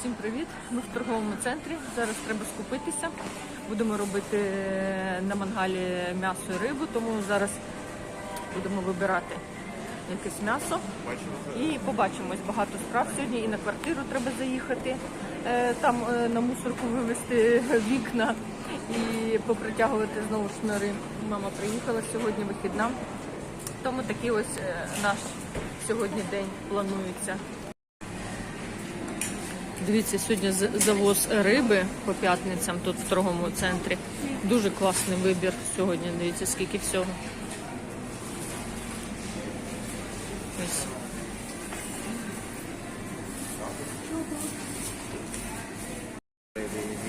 Всім привіт! Ми в торговому центрі. Зараз треба скупитися. Будемо робити на мангалі м'ясо і рибу, тому зараз будемо вибирати якесь м'ясо. І побачимось багато справ сьогодні. І на квартиру треба заїхати, е, там е, на мусорку вивезти вікна і попритягувати знову шнури. Мама приїхала сьогодні, вихідна. Тому такий ось е, наш сьогодні день планується. Дивіться, сьогодні завоз риби по п'ятницям тут в торговому центрі. Дуже класний вибір сьогодні. Дивіться, скільки всього. Ось.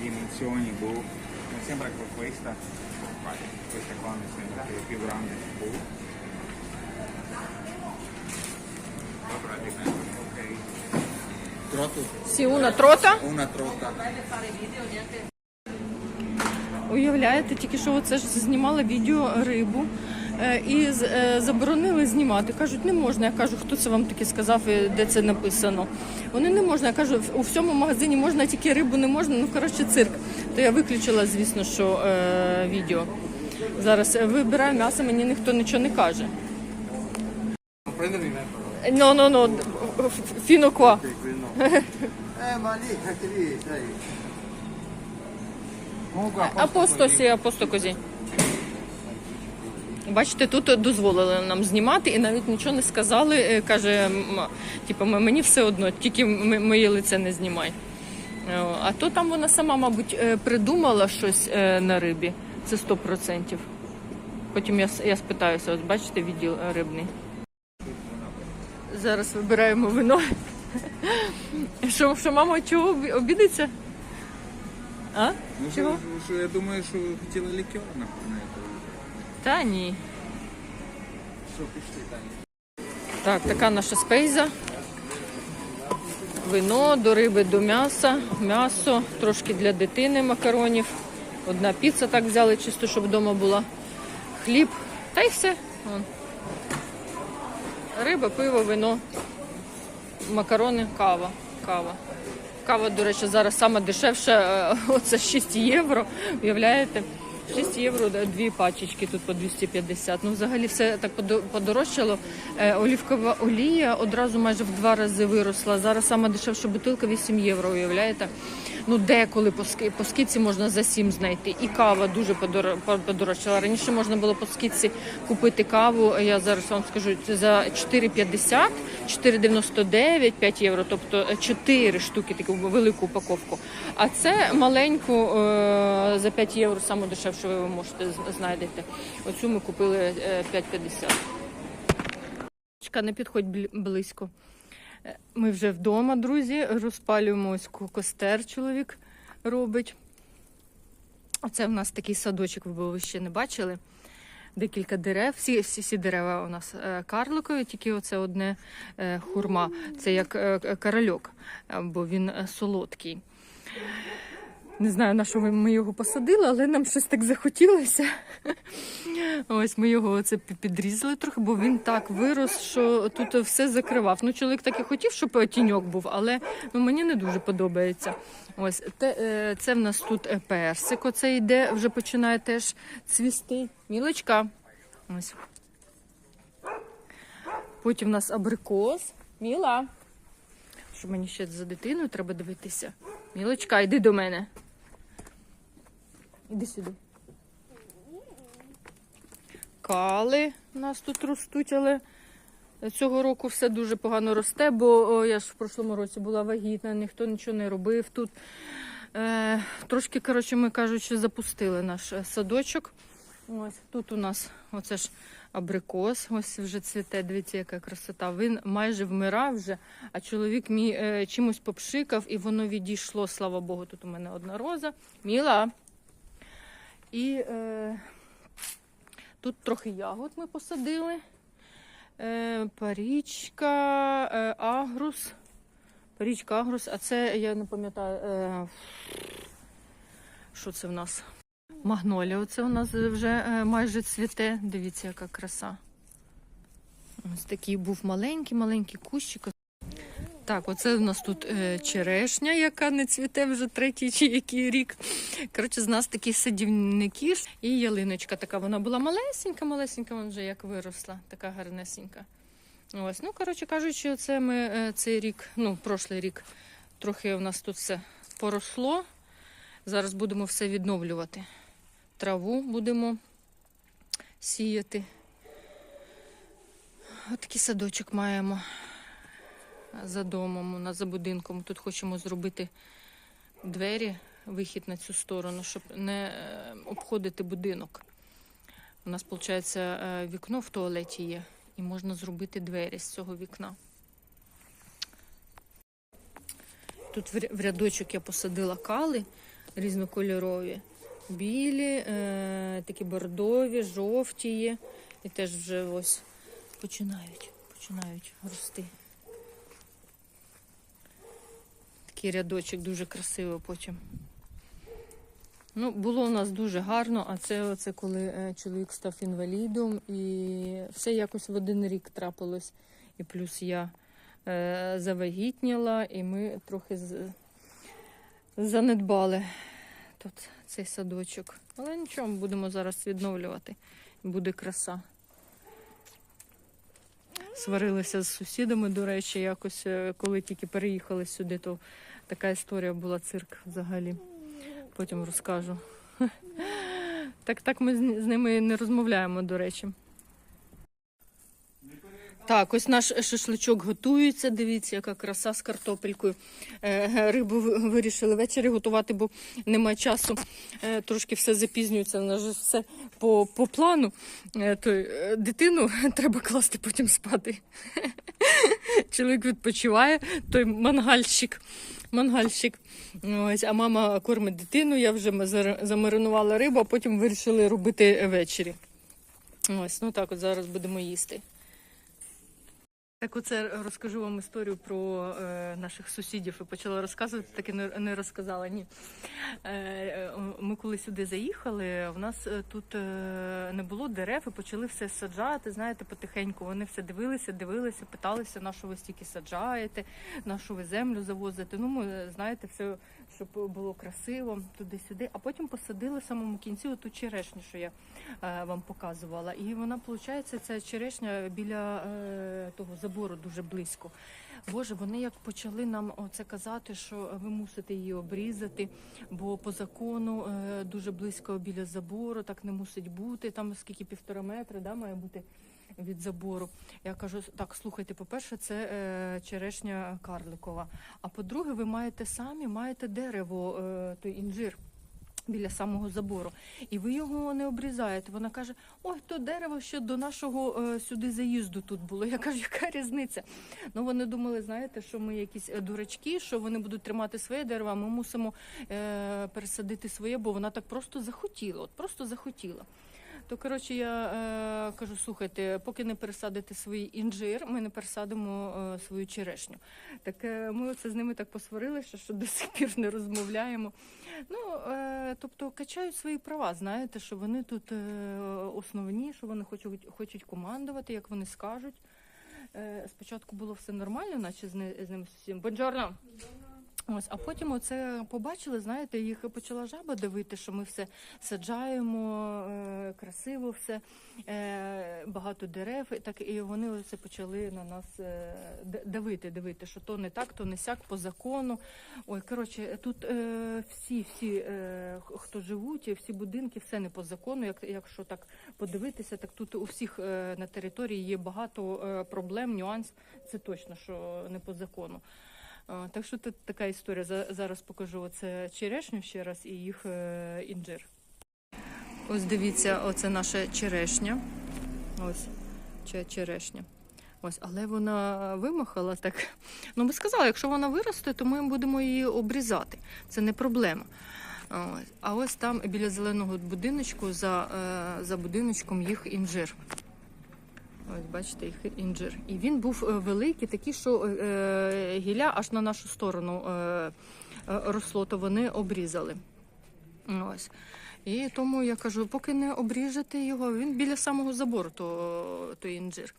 dimensioni, boh, mi sembra che questa, questa qua mi sembra che è più grande, boh. Сі una трота. una trota. Уявляєте, тільки що оце ж знімала відео рибу е, і е, заборонили знімати. Кажуть, не можна. Я кажу, хто це вам таке сказав, і де це написано. Вони не можна. Я кажу, у всьому магазині можна, тільки рибу не можна. Ну коротше, цирк. То я виключила, звісно, що е, відео. Зараз е, вибираю м'ясо, мені ніхто нічого не каже. Ну, ну, ну, фіно qua. Eh ma lì, anche lì, sai. Comunque А посто сі, козі. Бачите, тут дозволили нам знімати і навіть нічого не сказали. Е, Каже, типу, мені все одно, тільки моє лице не знімай. Е, А то там вона сама, мабуть, е, придумала щось на рибі. Це 100%. Потім я, я спитаюся, ось бачите, відділ рибний. Зараз вибираємо вино. Що, що мама чого обі- обідеться? А? Ну, Чого? що, що, я думаю, що ви хотіли лікер, напевно. Та ні. Що пішли там? Так, така наша спейза. Вино до риби, до м'яса, м'ясо, трошки для дитини макаронів. Одна піца так взяли, чисто, щоб вдома була. Хліб. Та й все. Вон. Риба, пиво, вино, макарони, кава. Кава. Кава, до речі, зараз саме дешевша, е, оце 6 євро. Уявляєте? 6 євро дві пачечки тут по 250. Ну, взагалі все так подорожчало. Е, олівкова олія одразу майже в два рази виросла. Зараз саме дешевша бутилка 8 євро, уявляєте? Ну, деколи по, ски- по скидці можна за 7 знайти. І кава дуже подорожчала. Раніше можна було по скидці купити каву, я зараз вам скажу, за 4,50, 4,99, 5 євро, тобто 4 штуки, таку велику упаковку. А це маленьку е, за 5 євро, саму дешевшу ви можете знайдете. Оцю ми купили е, 5,50. Не підходь близько. Е, Ми вже вдома, друзі, розпалюємо ось костер чоловік робить. Оце в нас такий садочок, ви ви ще не бачили. Декілька дерев. Всі, всі, всі дерева у нас е, карликові, тільки оце одне е, хурма. Це як е, корольок, е, бо він е, солодкий. Не знаю, на що ми- його посадили, але нам щось так захотілося. Ось ми його оце підрізали трохи, бо він так вирос, що тут все закривав. Ну, чоловік так і хотів, щоб тіньок був, але ну, мені не дуже подобається. Ось те, е, це в нас тут е, персик. Оце йде, вже починає теж цвісти. Мілочка. Ось. Потім в нас абрикос. Міла. Що мені ще за дитиною треба дивитися. Мілочка, йди до мене. Іди сюди. Кали нас тут ростуть, але цього року все дуже погано росте, бо о, я ж в прошлому році була вагітна, ніхто нічого не робив тут. Е, трошки, коротше, ми кажучи, запустили наш е, садочок. Ось тут у нас оце ж абрикос, ось вже цвіте, дивіться, яка красота. Він майже вмирав вже, а чоловік мій е, чимось попшикав і воно відійшло, слава Богу. Тут у мене одна роза. Міла. І е, тут трохи ягод ми посадили. Е, парічка, е, агрус. Парічка, агрус, а це я не пам'ятаю, е, що це в нас? Магнолія. Оце у нас вже е, майже цвіте. Дивіться, яка краса. Ось такий був маленький, маленький кущик. Так, оце у нас тут е, черешня, яка не цвіте вже третій чи який рік. Коротше, з нас такі садівники і ялиночка така. Вона була малесенька, малесенька, вона вже як виросла, така гарнесенька. Ось, ну коротше кажучи, це ми е, цей рік, ну, прошлий рік, трохи у нас тут все поросло. Зараз будемо все відновлювати. Траву будемо сіяти. Отакий садочок маємо за домом, у нас за будинком. Тут хочемо зробити двері, вихід на цю сторону, щоб не е, обходити будинок. У нас, виходить, е, вікно в туалеті є, і можна зробити двері з цього вікна. Тут в рядочок я посадила кали різнокольорові. Білі, е, такі бордові, жовті є. І теж вже ось починають, починають рости. Такий рядочок дуже красивий потім. Ну, було у нас дуже гарно, а це оце коли е, чоловік став інвалідом, і все якось в один рік трапилось. І плюс я е, завагітніла, і ми трохи з, занедбали тут цей садочок. Але нічого, будемо зараз відновлювати. Буде краса. Сварилися з сусідами, до речі, якось, е, коли тільки переїхали сюди, то така історія була цирк взагалі. Потім розкажу. Так, так ми з ними не розмовляємо, до речі. Так, ось наш шашличок готується. Дивіться, яка краса з картопелькою. Е, Рибу вирішили ввечері готувати, бо немає часу. Е, Трошки все запізнюється, у нас все по, по плану. Е, То, дитину треба класти потім спати. Чоловік відпочиває, той мангальщик. Мангальщик. Ось, а мама кормить дитину, я вже замаринувала рибу, а потім вирішили робити ввечері. Ось, ну так от зараз будемо їсти. Так оце розкажу вам історію про е, наших сусідів. І почала розказувати, так і не, не розказала. Ні. Е, е, ми коли сюди заїхали, в нас е, тут е, не було дерев і почали все саджати, знаєте, потихеньку. Вони все дивилися, дивилися, питалися, на що ви стільки саджаєте, на що ви землю завозите. Ну, ми, знаєте, все, щоб було красиво, туди-сюди. А потім посадили в самому кінці оту черешню, що я е, вам показувала. І вона, виходить, ця черешня біля е, того забору дуже близько. Боже, вони як почали нам оце казати, що ви мусите її обрізати, бо по закону е, дуже близько біля забору, так не мусить бути. Там скільки півтора метри да, має бути від забору. Я кажу, так, слухайте, по-перше, це е, черешня карликова. А по-друге, ви маєте самі маєте дерево, е, той інжир. Біля самого забору, і ви його не обрізаєте. Вона каже: Ой, то дерево ще до нашого е, сюди заїзду тут було. Я кажу, яка різниця? Ну вони думали, знаєте, що ми якісь е, дурачки, що вони будуть тримати своє дерево, ми мусимо е, пересадити своє, бо вона так просто захотіла. От просто захотіла. То коротше, я е, кажу, слухайте, поки не пересадите свій інжир, ми не пересадимо е, свою черешню. Так е, ми оце з ними так посварилися, що до сих пір не розмовляємо. Ну, е, тобто качають свої права, знаєте, що вони тут е, основні, що вони хочуть, хочуть командувати, як вони скажуть. Е, спочатку було все нормально, наче з, ни- з ними всім. Бонджорно! Ось, а потім оце побачили, знаєте, їх почала жаба давити, що ми все саджаємо, е, красиво все, е, багато дерев, так і вони оце почали на нас е, давити, давити, що то не так, то не сяк по закону. Ой, коротше, тут всі, всі, хто живуть, всі будинки, все не по закону. Як, якщо так подивитися, так тут у всіх на території є багато проблем, нюанс. Це точно, що не по закону. Так що тут така історія. Зараз покажу оце черешню ще раз і їх е, інжир. Ось дивіться, оце наша черешня. Ось черешня. Ось, але вона вимахала так. Ну, би сказала, якщо вона виросте, то ми будемо її обрізати. Це не проблема. А ось там біля зеленого будиночку за, е, за будиночком їх інжир. Ось бачите, їх інжир. І він був е, великий, такий, що е, гілля аж на нашу сторону е, е, росло, то вони обрізали. Ось. І тому я кажу, поки не обріжете його, він біля самого забору, то, то інжир.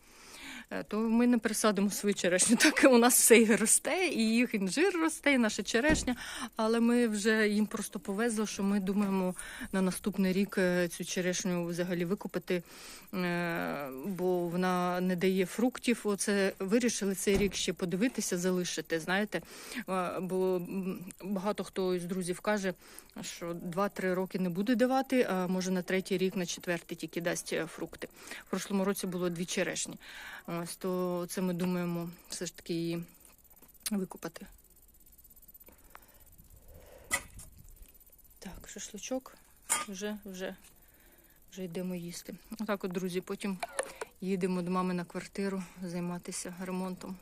Е, то ми не пересадимо свою черешню. Так у нас все і росте, і їх інжир росте, і наша черешня. Але ми вже їм просто повезло, що ми думаємо на наступний рік е, цю черешню взагалі викупити, е, бо вона не дає фруктів. Оце вирішили цей рік ще подивитися, залишити. Знаєте, бо багато хто із друзів каже, що 2-3 роки не буде давати, а може на третій рік, на четвертий тільки дасть е, фрукти. В прошлому році було дві черешні. Ось то це ми думаємо все ж таки її викупати. Так, шашличок вже, вже, вже йдемо їсти. Отак, от, друзі, потім їдемо до мами на квартиру займатися ремонтом.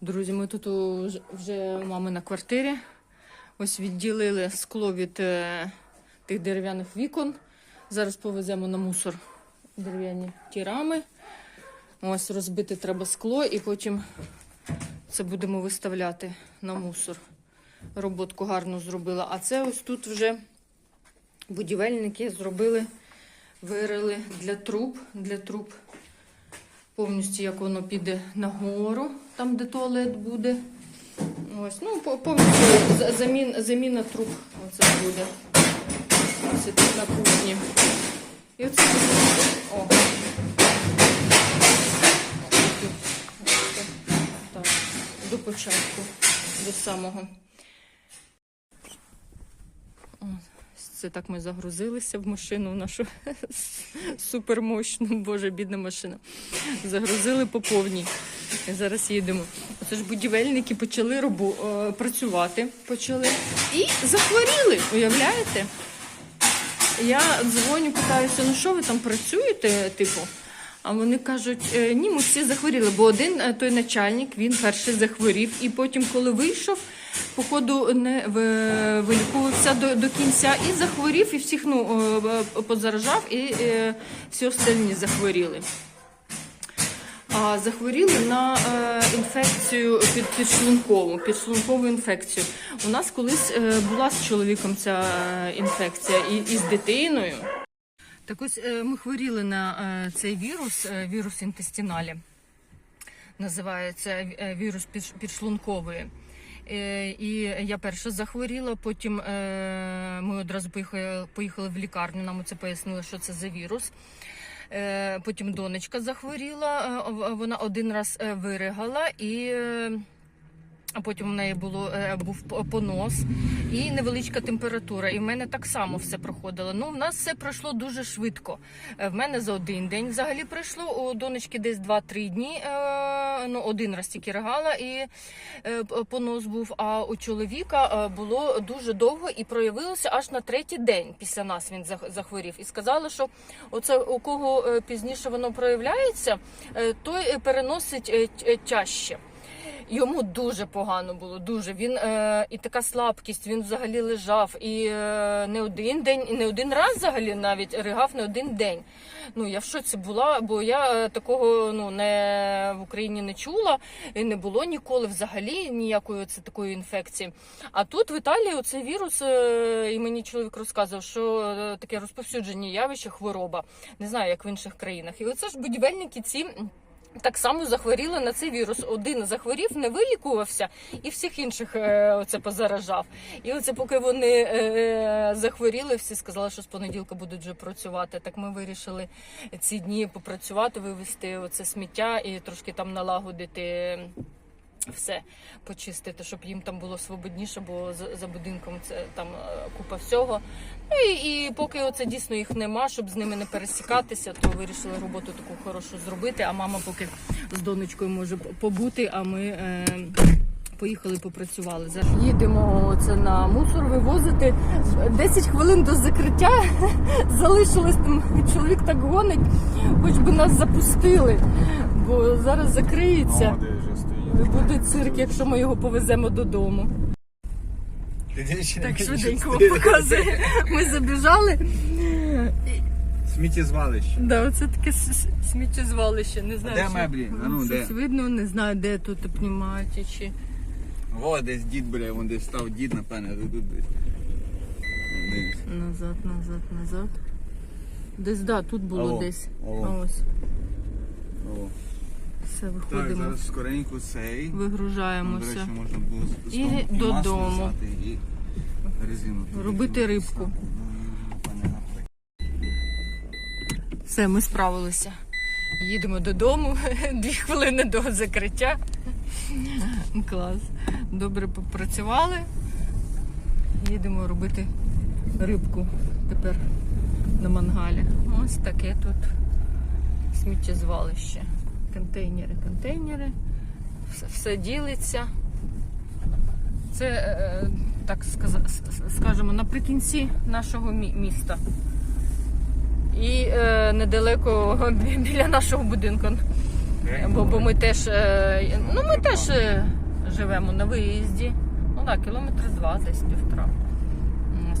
Друзі, ми тут вже у мами на квартирі. Ось відділили скло від е, тих дерев'яних вікон. Зараз повеземо на мусор дерев'яні ті рами. Ось розбити треба скло і потім це будемо виставляти на мусор. Роботку гарно зробила. А це ось тут вже будівельники зробили, вирили для труб, для труб. Повністю як воно піде нагору, там де туалет буде. Ось, ну, по- повністю замін, заміна труб оце буде. Ось тут на кухні. І оце. О. Ось Так, до початку, до самого. О, Це так ми загрузилися в машину нашу супермощну, боже, бідна машина. Загрузили по повній. Зараз їдемо. Оце ж будівельники почали робу, е, працювати, почали і захворіли, уявляєте? Я дзвоню, питаюся, ну що ви там працюєте, типу? А вони кажуть, «Е, ні, ми всі захворіли, бо один е, той начальник він перший захворів, і потім, коли вийшов, походу не ви- вилікувався до, до кінця і захворів, і всіх ну, е, е, позаражав, і е, всі остальні захворіли. А захворіли на е, інфекцію під, підшлункову, підшлункову інфекцію. У нас колись е, була з чоловіком ця інфекція і, і з дитиною. Так ось е, ми хворіли на е, цей вірус, е, вірус інтестиналі. Називається вірус підш- підшлункової. Е, І я перша захворіла, потім е, ми одразу поїхали, в лікарню, нам це пояснили, що це за вірус. Е, Потім донечка захворіла, е, вона один раз е, виригала і. А потім в неї було е, був понос і невеличка температура. І в мене так само все проходило. Ну, в нас все пройшло дуже швидко. Е, В мене за один день взагалі пройшло. У донечки десь 2-3 дні. е, Ну, один раз тільки ригала і понос був. А у чоловіка було дуже довго і проявилося аж на третій день після нас він захворів. І сказали, що оце у кого пізніше воно проявляється, той переносить тяжче. Йому дуже погано було, дуже. Він е, і така слабкість, він взагалі лежав і е, не один день, і не один раз взагалі навіть ригав не один день. Ну я в шоці була, бо я е, такого ну не в Україні не чула, і не було ніколи взагалі ніякої це такої інфекції. А тут в Італії оцей вірус, е, і мені чоловік розказував, що е, таке розповсюдження явище, хвороба. Не знаю, як в інших країнах. І оце ж будівельники ці. Так само захворіли на цей вірус. Один захворів, не вилікувався, і всіх інших е, оце позаражав. І оце поки вони е, захворіли, всі сказали, що з понеділка будуть вже працювати. Так ми вирішили ці дні попрацювати, вивезти оце сміття і трошки там налагодити. Все почистити, щоб їм там було свободніше, бо за, будинком це там е, купа всього. Ну і, і поки оце дійсно їх нема, щоб з ними не пересікатися, то вирішили роботу таку хорошу зробити. А мама поки з донечкою може побути, а ми е, поїхали попрацювали. Зараз їдемо це на мусор вивозити. 10 хвилин до закриття залишилось там. Чоловік так гонить, хоч би нас запустили, бо зараз закриється. Буде цирк, якщо ми його повеземо додому. Так швиденько вам показує. Ми забіжали. Сміттєзвалище. Да, оце таке с- сміттєзвалище. Не знаю. Де що- меблі? А ну, Щось де? видно, не знаю, де тут пніматі чи. О, десь дід, бля, вон десь став дід, напевне, тут десь. Дивись. Назад, назад, назад. Десь, да, тут було Алло, десь. алло. А ось. О. Все, Так, виходимо, зараз скоренько цей. Ну, До вигружаємося. речі, можна було з- з І того масло взяти і резину. туди Робити кинути. рибку. Ну, і. Все, ми справилися. Їдемо додому. Дві хвилини до закриття. Клас. Добре попрацювали. Їдемо робити рибку тепер на мангалі. Ось таке тут сміттєзвалище. Контейнери, контейнери. Все, ділиться. Це, е, так скажемо, наприкінці нашого міста. І е, недалеко біля нашого будинку. Бо, бо ми теж, е, ну, ми теж е, живемо на виїзді. Ну так, кілометр два, десь півтора.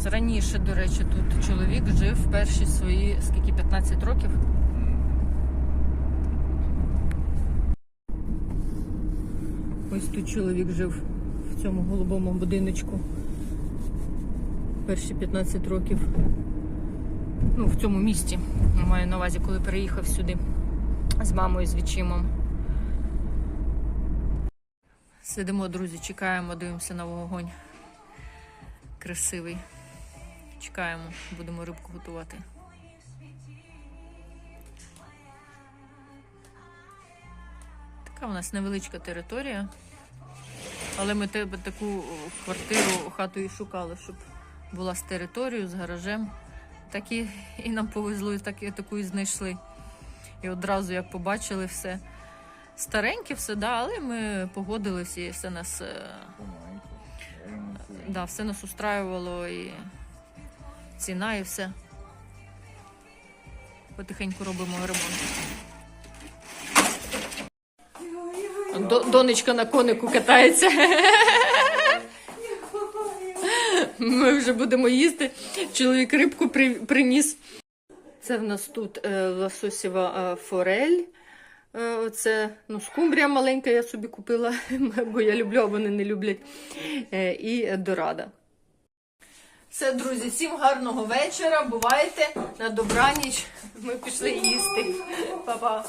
Раніше, до речі, тут чоловік жив перші свої скільки 15 років. Ось тут чоловік жив в цьому голубому будиночку. Перші 15 років. Ну, в цьому місті. Маю на увазі, коли переїхав сюди з мамою, з відчимом. Сидимо, друзі, чекаємо, дивимося на вогонь. Красивий. Чекаємо, будемо рибку готувати. Така у нас невеличка територія. Але ми тебе таку квартиру, хату і шукали, щоб була з територією, з гаражем. Так і, і нам повезло, і так і таку і знайшли. І одразу як побачили все. Стареньке все, да, але ми погодилися і все нас, е, да, все нас устраювало і ціна, і все. Потихеньку робимо ремонт. Донечка на конику катається. Ми вже будемо їсти. Чоловік рибку при, приніс. Це в нас тут е, лососєва е, форель. Е, оце ну, скумбрія маленька я собі купила, бо я люблю, а вони не люблять. Е, і дорада. Все, друзі, всім гарного вечора. Бувайте на добраніч. Ми пішли їсти. Па-па.